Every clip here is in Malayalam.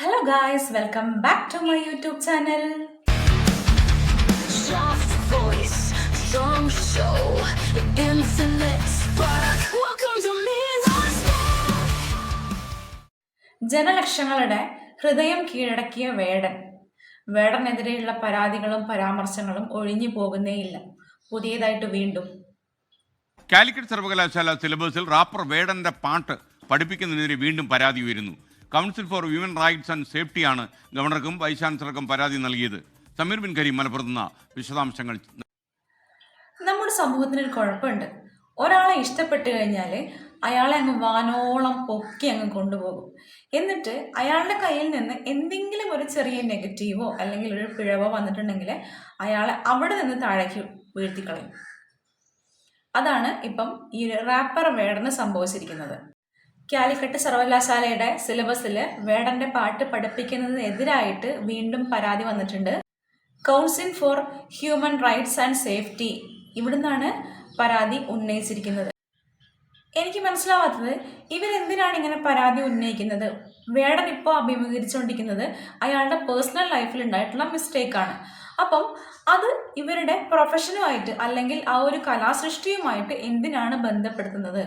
Hello guys welcome back to my YouTube Midnight ജനലക്ഷങ്ങളുടെ ഹൃദയം കീഴടക്കിയ വേടൻ. വേടനെതിരെയുള്ള പരാതികളും പരാമർശങ്ങളും ഒഴിഞ്ഞു പോകുന്നേയില്ല. പുതിയതായിട്ട് വീണ്ടും. കാലിക്കറ്റ് സർവകലാശാല സിലബസിൽ റാപ്പർ വേടന്റെ പാട്ട് പഠിപ്പിക്കുന്നതിനെതിരെ വീണ്ടും പരാതി ഉയരുന്നു. Council for human rights and സേഫ്റ്റിയാണ് ഗവർണർക്കും വൈസ് ചാൻസലർക്കും പരാതി നൽകിയത്. സമീർ ബിൻ കരീം മലപ്പുറത്ത് നിന്ന് വിശദാംശങ്ങൾ നമ്മുടെ സമൂഹത്തിന് ഒരു കുഴപ്പമുണ്ട്. ഒരാളെ ഇഷ്ടപ്പെട്ട് കഴിഞ്ഞാൽ അയാളെ അങ്ങ് വാനോളം പൊക്കി അങ്ങ് കൊണ്ടുപോകും. എന്നിട്ട് അയാളുടെ കയ്യിൽ നിന്ന് എന്തെങ്കിലും ഒരു ചെറിയ നെഗറ്റീവോ അല്ലെങ്കിൽ ഒരു പിഴവോ വന്നിട്ടുണ്ടെങ്കിൽ അയാളെ അവിടെ നിന്ന് താഴേക്ക് വീഴ്ത്തിക്കളയും. അതാണ് ഇപ്പം ഈ റാപ്പർ വേടന് സംഭവിച്ചിരിക്കുന്നത്. കാലിക്കറ്റ് സർവകലാശാലയുടെ സിലബസിൽ വേടന്റെ പാട്ട് പഠിപ്പിക്കുന്നതിനെതിരായിട്ട് വീണ്ടും പരാതി വന്നിട്ടുണ്ട്. Council for human rights and safety. ഇവിടുന്നാണ് പരാതി ഉന്നയിച്ചിരിക്കുന്നത്. എനിക്ക് മനസ്സിലാവാത്തത് ഇവരെന്തിനാണ് ഇങ്ങനെ പരാതി ഉന്നയിക്കുന്നത്? വേടൻ ഇപ്പോൾ അഭിമുഖീകരിച്ചുകൊണ്ടിരിക്കുന്നത് അയാളുടെ പേഴ്സണൽ ലൈഫിൽ ഉണ്ടായിട്ടുള്ള മിസ്റ്റേക്കാണ്. അപ്പം അത് ഇവരുടെ പ്രൊഫഷനുമായിട്ട് അല്ലെങ്കിൽ ആ ഒരു കലാസൃഷ്ടിയുമായിട്ട് എന്തിനാണ് ബന്ധപ്പെടുത്തുന്നത്?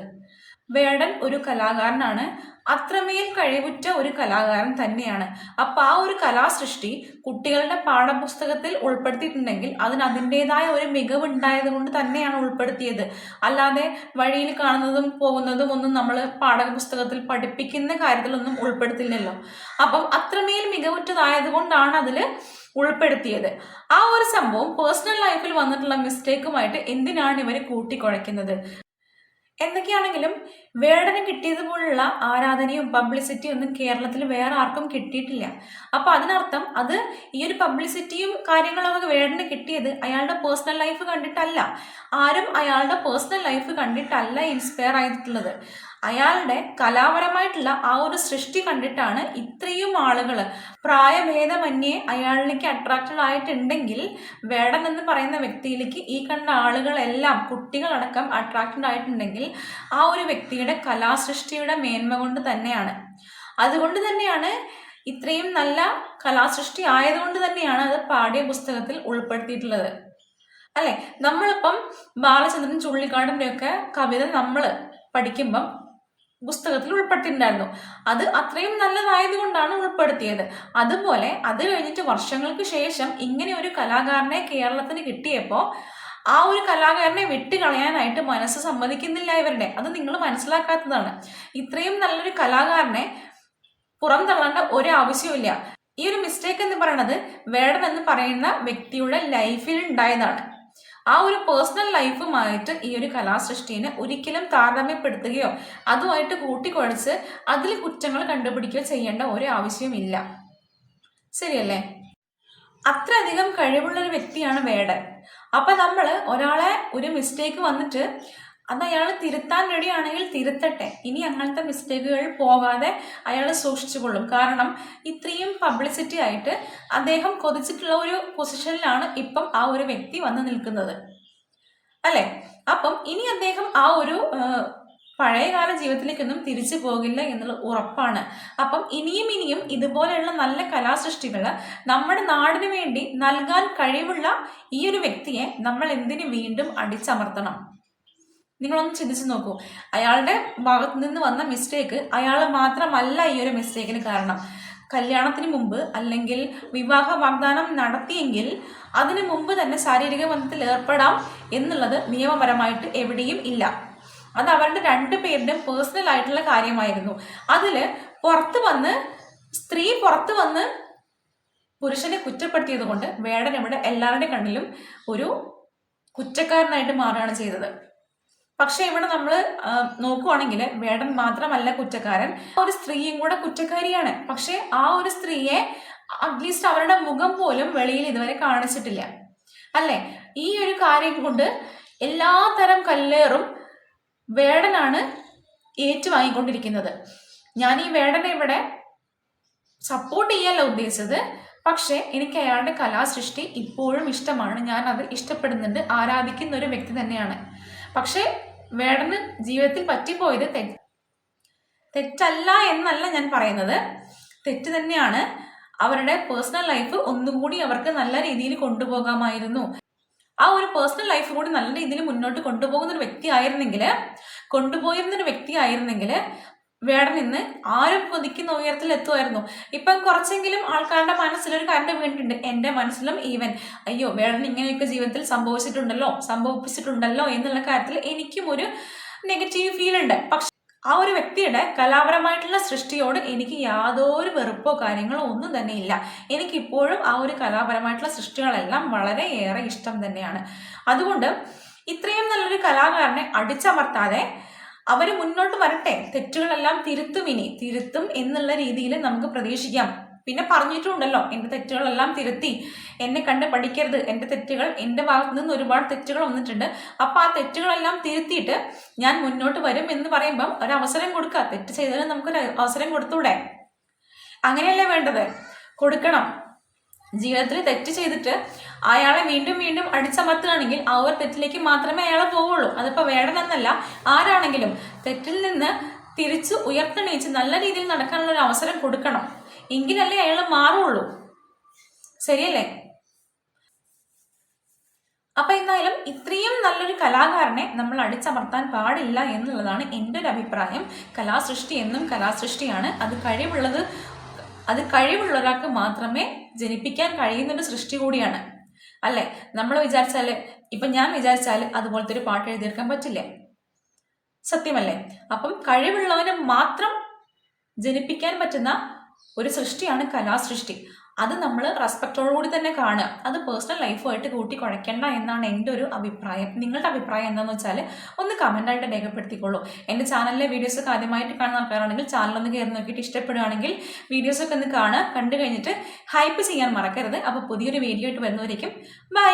വേടൻ ഒരു കലാകാരനാണ്. അത്രമേൽ കഴിവുറ്റ ഒരു കലാകാരൻ തന്നെയാണ്. അപ്പം ആ ഒരു കലാസൃഷ്ടി കുട്ടികളുടെ പാഠപുസ്തകത്തിൽ ഉൾപ്പെടുത്തിയിട്ടുണ്ടെങ്കിൽ അതിന് അതിന്റെതായ ഒരു മികവ് ഉണ്ടായത് കൊണ്ട് തന്നെയാണ് ഉൾപ്പെടുത്തിയത്. അല്ലാതെ വഴിയിൽ കാണുന്നതും പോകുന്നതും ഒന്നും നമ്മൾ പാഠപുസ്തകത്തിൽ പഠിപ്പിക്കുന്ന കാര്യത്തിലൊന്നും ഉൾപ്പെടുത്തില്ലല്ലോ. അപ്പം അത്രമേൽ മികവുറ്റതായത് കൊണ്ടാണ് അതിൽ ഉൾപ്പെടുത്തിയത്. ആ ഒരു സംഭവം പേഴ്സണൽ ലൈഫിൽ വന്നിട്ടുള്ള മിസ്റ്റേക്കുമായിട്ട് എന്തിനാണ് ഇവർ കൂട്ടിക്കുഴയ്ക്കുന്നത് എന്തൊക്കെയാണെങ്കിലും വേടന് കിട്ടിയതുപോലുള്ള ആരാധനയും പബ്ലിസിറ്റിയും ഒന്നും കേരളത്തിൽ വേറെ ആർക്കും കിട്ടിയിട്ടില്ല. അപ്പൊ അതിനർത്ഥം അത് ഈ ഒരു പബ്ലിസിറ്റിയും കാര്യങ്ങളൊക്കെ വേടന് കിട്ടിയത് അയാളുടെ പേഴ്സണൽ ലൈഫ് കണ്ടിട്ടല്ല. ആരും അയാളുടെ പേഴ്സണൽ ലൈഫ് കണ്ടിട്ടല്ല ഇൻസ്പയർ ആയിട്ടുള്ളത്. അയാളുടെ കലാപരമായിട്ടുള്ള ആ ഒരു സൃഷ്ടി കണ്ടിട്ടാണ് ഇത്രയും ആളുകൾ പ്രായഭേദമന്യേ അയാളിലേക്ക് അട്രാക്റ്റഡ് ആയിട്ടുണ്ടെങ്കിൽ വേടൻ എന്ന് പറയുന്ന വ്യക്തിയിലേക്ക് ഈ കണ്ട ആളുകളെല്ലാം കുട്ടികളടക്കം അട്രാക്റ്റഡ് ആയിട്ടുണ്ടെങ്കിൽ ആ ഒരു വ്യക്തിയുടെ കലാസൃഷ്ടിയുടെ മേന്മ കൊണ്ട് തന്നെയാണ്. അതുകൊണ്ട് തന്നെയാണ് ഇത്രയും നല്ല കലാസൃഷ്ടി ആയതുകൊണ്ട് തന്നെയാണ് അത് പാഠ്യ പുസ്തകത്തിൽ ഉൾപ്പെടുത്തിയിട്ടുള്ളത്. അല്ലെ? നമ്മളിപ്പം ബാലചന്ദ്രൻ ചുള്ളിക്കാടിന്റെ ഒക്കെ കവിത നമ്മൾ പഠിക്കുമ്പം പുസ്തകത്തിൽ ഉൾപ്പെട്ടിട്ടുണ്ടായിരുന്നു. അത് അത്രയും നല്ലതായതുകൊണ്ടാണ് ഉൾപ്പെടുത്തിയത്. അതുപോലെ അത് കഴിഞ്ഞിട്ട് വർഷങ്ങൾക്ക് ശേഷം ഇങ്ങനെ ഒരു കലാകാരനെ കേരളത്തിന് കിട്ടിയപ്പോൾ ആ ഒരു കലാകാരനെ വിട്ടുകളയാനായിട്ട് മനസ്സ് സമ്മതിക്കുന്നില്ല ഇവരുടെ. അത് നിങ്ങൾ മനസ്സിലാക്കാത്തതാണ്. ഇത്രയും നല്ലൊരു കലാകാരനെ പുറം പുറംതള്ളേണ്ട ഒരു ആവശ്യവുമില്ല ഈ ഒരു മിസ്റ്റേക്ക് എന്ന് പറയുന്നത് വേടൻ എന്ന് പറയുന്ന വ്യക്തിയുടെ ലൈഫിൽ ഉണ്ടായതാണ്. ആ ഒരു പേഴ്സണൽ ലൈഫുമായിട്ട് ഈ ഒരു കലാസൃഷ്ടിനെ ഒരിക്കലും താരതമ്യപ്പെടുത്തുകയോ അതുമായിട്ട് കൂട്ടിക്കുഴച്ച് അതിൽ കുറ്റങ്ങൾ കണ്ടുപിടിക്കുകയോ ചെയ്യേണ്ട ഒരു ആവശ്യമില്ല ശരിയല്ലേ? അത്രയധികം കഴിവുള്ള ഒരു വ്യക്തിയാണ് വേടൻ. അപ്പൊ നമ്മൾ ഒരാളെ ഒരു മിസ്റ്റേക്ക് വന്നിട്ട് അത് അയാൾ തിരുത്താൻ റെഡിയാണെങ്കിൽ തിരുത്തട്ടെ. ഇനി അങ്ങനത്തെ മിസ്റ്റേക്കുകൾ പോകാതെ അയാൾ സൂക്ഷിച്ചുകൊള്ളും. കാരണം ഇത്രയും പബ്ലിസിറ്റി ആയിട്ട് അദ്ദേഹം കൊതിച്ചിട്ടുള്ള ഒരു പൊസിഷനിലാണ് ഇപ്പം ആ ഒരു വ്യക്തി വന്ന് നിൽക്കുന്നത്. അല്ലേ? അപ്പം ഇനി അദ്ദേഹം ആ ഒരു പഴയകാല ജീവിതത്തിലേക്കൊന്നും തിരിച്ചു പോകില്ല എന്നുള്ള ഉറപ്പാണ്. അപ്പം ഇനിയും ഇനിയും ഇതുപോലെയുള്ള നല്ല കലാസൃഷ്ടികൾ നമ്മുടെ നാടിനു വേണ്ടി നൽകാൻ കഴിവുള്ള ഈ ഒരു വ്യക്തിയെ നമ്മൾ എന്തിനു വീണ്ടും അടിച്ചമർത്തണം? നിങ്ങളൊന്ന് ചിന്തിച്ചു നോക്കൂ. അയാളുടെ ഭാഗത്ത് നിന്ന് വന്ന മിസ്റ്റേക്ക് അയാൾ മാത്രമല്ല ഈ ഒരു മിസ്റ്റേക്കിന് കാരണം. കല്യാണത്തിന് മുമ്പ് അല്ലെങ്കിൽ വിവാഹ വാഗ്ദാനം നടത്തിയെങ്കിൽ അതിനു മുമ്പ് തന്നെ ശാരീരിക ബന്ധത്തിൽ ഏർപ്പെടാം എന്നുള്ളത് നിയമപരമായിട്ട് എവിടെയും ഇല്ല. അത് അവരുടെ രണ്ട് പേരുടെയും പേഴ്സണൽ ആയിട്ടുള്ള കാര്യമായിരുന്നു. അതിൽ പുറത്ത് വന്ന് സ്ത്രീ പുറത്ത് വന്ന് പുരുഷനെ കുറ്റപ്പെടുത്തിയത് കൊണ്ട് വേടൻ ഇവിടെ എല്ലാവരുടെ കണ്ണിലും ഒരു കുറ്റക്കാരനായിട്ട് മാറുകയാണ് ചെയ്തത്. പക്ഷെ ഇവിടെ നമ്മൾ നോക്കുവാണെങ്കിൽ വേടൻ മാത്രമല്ല കുറ്റക്കാരൻ. ഒരു സ്ത്രീയും കൂടെ കുറ്റക്കാരിയാണ്. പക്ഷെ ആ ഒരു സ്ത്രീയെ അറ്റ്ലീസ്റ്റ് അവരുടെ മുഖം പോലും വെളിയിൽ ഇതുവരെ കാണിച്ചിട്ടില്ല. അല്ലെ? ഈ ഒരു കാര്യം കൊണ്ട് എല്ലാ തരം കല്ലേറും വേടനാണ് ഏറ്റുവാങ്ങിക്കൊണ്ടിരിക്കുന്നത്. ഞാൻ ഈ വേടനെ ഇവിടെ സപ്പോർട്ട് ചെയ്യാനല്ല ഉദ്ദേശിച്ചത്. പക്ഷേ എനിക്ക് അയാളുടെ കലാസൃഷ്ടി ഇപ്പോഴും ഇഷ്ടമാണ്. ഞാൻ അത് ഇഷ്ടപ്പെടുന്നുണ്ട്. ആരാധിക്കുന്ന ഒരു വ്യക്തി തന്നെയാണ്. പക്ഷേ വേടന് ജീവിതത്തിൽ പറ്റിപ്പോയത് തെ തെറ്റല്ല എന്നല്ല ഞാൻ പറയുന്നത്. തെറ്റ് തന്നെയാണ്. അവരുടെ പേഴ്സണൽ ലൈഫ് ഒന്നും കൂടി അവർക്ക് നല്ല രീതിയിൽ കൊണ്ടുപോകാമായിരുന്നു. ആ ഒരു പേഴ്സണൽ ലൈഫ് കൂടി നല്ല രീതിയിൽ മുന്നോട്ട് കൊണ്ടുപോകുന്ന ഒരു വ്യക്തി ആയിരുന്നെങ്കിൽ കൊണ്ടുപോയിരുന്ന ഒരു വ്യക്തി ആയിരുന്നെങ്കിൽ വേടൻ ഇന്ന് ആരും കൊതിക്കുന്ന ഉയരത്തിൽ എത്തുമായിരുന്നു. ഇപ്പം കുറച്ചെങ്കിലും ആൾക്കാരുടെ മനസ്സിലൊരു കരണ്ട് വീണിട്ടുണ്ട്. എന്റെ മനസ്സിലും ഈവൻ. അയ്യോ വേടൻ ഇങ്ങനെയൊക്കെ ജീവിതത്തിൽ സംഭവിച്ചിട്ടുണ്ടല്ലോ സംഭവിച്ചിട്ടുണ്ടല്ലോ എന്നുള്ള കാര്യത്തിൽ എനിക്കും ഒരു നെഗറ്റീവ് ഫീൽ ഉണ്ട്. പക്ഷെ ആ ഒരു വ്യക്തിയുടെ കലാപരമായിട്ടുള്ള സൃഷ്ടിയോട് എനിക്ക് യാതൊരു വെറുപ്പോ കാര്യങ്ങളോ ഒന്നും തന്നെ ഇല്ല. എനിക്കിപ്പോഴും ആ ഒരു കലാപരമായിട്ടുള്ള സൃഷ്ടികളെല്ലാം വളരെയേറെ ഇഷ്ടം തന്നെയാണ്. അതുകൊണ്ട് ഇത്രയും നല്ലൊരു കലാകാരനെ അടിച്ചമർത്താതെ അവർ മുന്നോട്ട് വരട്ടെ. തെറ്റുകളെല്ലാം തിരുത്തും ഇനി. തിരുത്തും എന്നുള്ള രീതിയിൽ നമുക്ക് പ്രതീക്ഷിക്കാം. പിന്നെ പറഞ്ഞിട്ടുണ്ടല്ലോ എന്റെ തെറ്റുകളെല്ലാം തിരുത്തി. എന്നെ കണ്ട് പഠിക്കരുത്. എന്റെ തെറ്റുകൾ എന്റെ ഭാഗത്തു നിന്ന് ഒരുപാട് തെറ്റുകൾ വന്നിട്ടുണ്ട്. അപ്പോൾ ആ തെറ്റുകളെല്ലാം തിരുത്തിയിട്ട് ഞാൻ മുന്നോട്ട് വരും എന്ന് പറയുമ്പം ഒരു അവസരം കൊടുക്കുക. തെറ്റ് ചെയ്തതിന് നമുക്കൊരു അവസരം കൊടുത്തൂടെ? അങ്ങനെയല്ലേ വേണ്ടത്? കൊടുക്കണം. ജീവിതത്തിൽ തെറ്റ് ചെയ്തിട്ട് അയാളെ വീണ്ടും വീണ്ടും അടിച്ചമർത്തുകയാണെങ്കിൽ ആ ഒരു തെറ്റിലേക്ക് മാത്രമേ അയാൾ പോവുള്ളൂ. അതിപ്പോൾ വേണമെന്നല്ല ആരാണെങ്കിലും തെറ്റിൽ നിന്ന് തിരിച്ച് ഉയർത്തെണീച്ച് നല്ല രീതിയിൽ നടക്കാനുള്ള ഒരു അവസരം കൊടുക്കണം. എങ്കിലല്ലേ അയാൾ മാറുള്ളൂ. ശരിയല്ലേ? അപ്പൊ എന്തായാലും ഇത്രയും നല്ലൊരു കലാകാരനെ നമ്മൾ അടിച്ചമർത്താൻ പാടില്ല എന്നുള്ളതാണ് എന്റെ ഒരു അഭിപ്രായം. കലാസൃഷ്ടി എന്നും കലാസൃഷ്ടിയാണ്. അത് കഴിവുള്ളത് അത് കഴിവുള്ള ഒരാൾക്ക് മാത്രമേ ജനിപ്പിക്കാൻ കഴിയുന്നൊരു സൃഷ്ടി കൂടിയാണ്. അല്ലേ? നമ്മൾ വിചാരിച്ചാൽ ഇപ്പം ഞാൻ വിചാരിച്ചാൽ അതുപോലത്തെ ഒരു പാട്ട് എഴുതിയെടുക്കാൻ പറ്റില്ല. സത്യമല്ലേ? അപ്പം കഴിവുള്ളവന് മാത്രം ജനിപ്പിക്കാൻ പറ്റുന്ന ഒരു സൃഷ്ടിയാണ് കലാസൃഷ്ടി. അത് നമ്മൾ റെസ്പെക്റ്റോടുകൂടി തന്നെ കാണുക. അത് പേഴ്സണൽ ലൈഫുമായിട്ട് കൂട്ടി കുഴയ്ക്കേണ്ട എന്നാണ് എന്റെ ഒരു അഭിപ്രായം. നിങ്ങളുടെ അഭിപ്രായം എന്താണെന്ന് വെച്ചാൽ ഒന്ന് കമന്റായിട്ട് രേഖപ്പെടുത്തിക്കോളൂ. എന്റെ ചാനലിലെ വീഡിയോസൊക്കെ ആദ്യമായിട്ട് കാണുന്ന ആൾക്കാരാണെങ്കിൽ ചാനലൊന്ന് കയറി നോക്കിയിട്ട് ഇഷ്ടപ്പെടുകയാണെങ്കിൽ വീഡിയോസൊക്കെ ഒന്ന് കാണുക. കണ്ടു കഴിഞ്ഞിട്ട് ഹൈപ്പ് ചെയ്യാൻ മറക്കരുത്. അപ്പോൾ പുതിയൊരു വീഡിയോ ആയിട്ട് വരുന്നവരേക്കും ബൈ